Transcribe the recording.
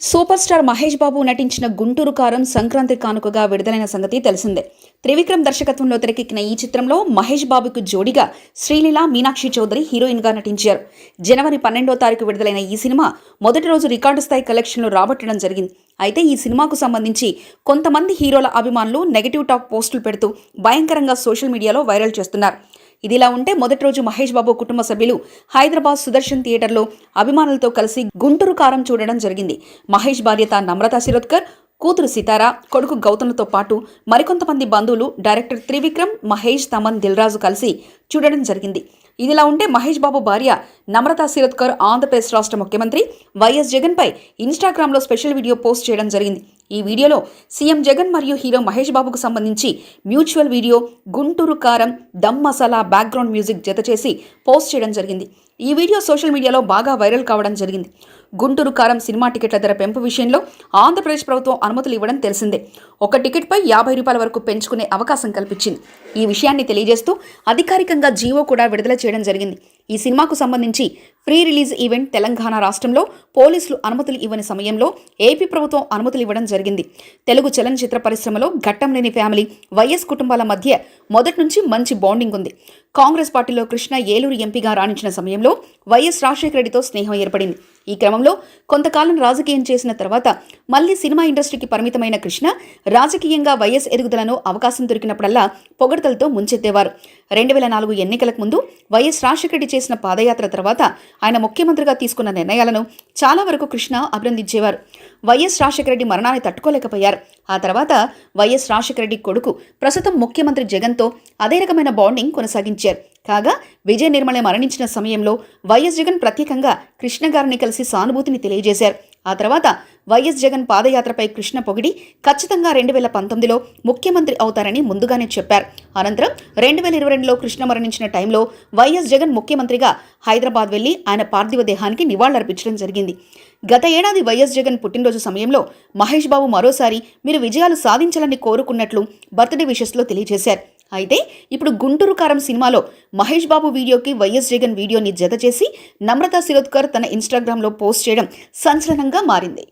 Super star Mahesh Babu నటించిన గుంటూరు కారం సంక్రాంతి కానుకగా విడుదలైన సంగతి తెలిసిందే. త్రివిక్రమ్ దర్శకత్వంలో తెరకెక్కిన ఈ చిత్రంలో మహేష్ బాబుకు జోడిగా శ్రీలీల మీనాక్షి చౌదరి హీరోయిన్గా నటించారు. జనవరి పన్నెండో తారీఖు విడుదలైన ఈ సినిమా మొదటి రోజు రికార్డు స్థాయి కలెక్షన్లు రాబట్టడం జరిగింది. అయితే ఈ సినిమాకు సంబంధించి కొంతమంది హీరోల అభిమానులు నెగిటివ్ టాక్ పోస్టులు పెడుతూ భయంకరంగా సోషల్ మీడియాలో వైరల్ చేస్తున్నారు. ఇదిలా ఉంటే మొదటి రోజు మహేష్ బాబు కుటుంబ సభ్యులు హైదరాబాద్ సుదర్శన్ థియేటర్లో అభిమానులతో కలిసి గుంటూరు కారం చూడడం జరిగింది. మహేష్ భార్యత నమ్రత శిరోద్కర్ కూతురు సితార కొడుకు గౌతమ్లతో పాటు మరికొంతమంది బంధువులు డైరెక్టర్ త్రివిక్రమ్ మహేష్ తమన్ దిల్రాజు కలిసి చూడడం జరిగింది. ఇదిలా ఉంటే మహేష్ బాబు భార్య నమ్రత శిరోద్కర్ ఆంధ్రప్రదేశ్ రాష్ట్ర ముఖ్యమంత్రి వైఎస్ జగన్పై ఇన్స్టాగ్రామ్లో స్పెషల్ వీడియో పోస్ట్ చేయడం జరిగింది. ఈ వీడియోలో సీఎం జగన్ మరియు హీరో మహేష్ బాబుకు సంబంధించి మ్యూచువల్ వీడియో గుంటూరు కారం దమ్ మసాలా బ్యాక్గ్రౌండ్ మ్యూజిక్ జత చేసి పోస్ట్ చేయడం జరిగింది. ఈ వీడియో సోషల్ మీడియాలో బాగా వైరల్ కావడం జరిగింది. గుంటూరు కారం సినిమా టికెట్ల ధర పెంపు విషయంలో ఆంధ్రప్రదేశ్ ప్రభుత్వం అనుమతులు ఇవ్వడం తెలిసిందే. ఒక టికెట్పై యాభై రూపాయల వరకు పెంచుకునే అవకాశం కల్పించింది. ఈ విషయాన్ని తెలియజేస్తూ అధికారికంగా జీవో కూడా విడుదల చేయడం జరిగింది. ఈ సినిమాకు సంబంధించి ప్రీ రిలీజ్ ఈవెంట్ తెలంగాణ రాష్ట్రంలో పోలీసులు అనుమతులు ఇవ్వని సమయంలో ఏపీ ప్రభుత్వం అనుమతులు ఇవ్వడం జరిగింది. తెలుగు చలనచిత్ర పరిశ్రమలో ఘట్టం లేని ఫ్యామిలీ వైఎస్ కుటుంబాల మధ్య మొదటి నుంచి మంచి బాండింగ్ ఉంది. కాంగ్రెస్ పార్టీలో కృష్ణ ఏలూరు ఎంపీగా రాణించిన సమయంలో వైఎస్ రాజశేఖర రెడ్డితో స్నేహం ఏర్పడింది. ఈ క్రమంలో కొంతకాలం రాజకీయం చేసిన తర్వాత మళ్ళీ సినిమా ఇండస్ట్రీకి పరిమితమైన కృష్ణ రాజకీయంగా వైఎస్ ఎదుగుదలను అవకాశం దొరికినప్పుడల్లా పొగడతలతో ముంచెత్తేవారు. రెండు వేల నాలుగు ఎన్నికలకు ముందు వైఎస్ రాజశేఖర రెడ్డి చేసిన పాదయాత్ర తర్వాత ఆయన ముఖ్యమంత్రిగా తీసుకున్న నిర్ణయాలను చాలా వరకు కృష్ణ అభినందించేవారు. వైఎస్ రాజశేఖర రెడ్డి మరణాన్ని తట్టుకోలేకపోయారు. ఆ తర్వాత వైఎస్ రాజశేఖర రెడ్డి కొడుకు ప్రస్తుతం ముఖ్యమంత్రి జగన్తో అదే రకమైన బాండింగ్ కొనసాగించారు. కాగా విజయ నిర్మల మరణించిన సమయంలో వైఎస్ జగన్ ప్రత్యేకంగా కృష్ణ గారిని కలిసి సానుభూతిని తెలియజేశారు. ఆ తర్వాత వైఎస్ జగన్ పాదయాత్రపై కృష్ణ పొగిడి ఖచ్చితంగా రెండు వేల పంతొమ్మిదిలో ముఖ్యమంత్రి అవుతారని ముందుగానే చెప్పారు. అనంతరం రెండు వేల ఇరవై రెండులో కృష్ణ మరణించిన టైంలో వైఎస్ జగన్ ముఖ్యమంత్రిగా హైదరాబాద్ వెళ్ళి ఆయన పార్థివ దేహానికి నివాళులర్పించడం జరిగింది. గత ఏడాది వైఎస్ జగన్ పుట్టినరోజు సమయంలో మహేష్ బాబు మరోసారి మీరు విజయాలు సాధించాలని కోరుకున్నట్లు బర్త్డే విషెస్లో తెలియజేశారు. అయితే ఇప్పుడు గుంటూరు కారం సినిమాలో మహేష్ బాబు వీడియోకి వైఎస్ జగన్ వీడియోని జత చేసి నమ్రత శిరోద్కర్ తన ఇన్స్టాగ్రామ్లో పోస్ట్ చేయడం సంచలనంగా మారింది.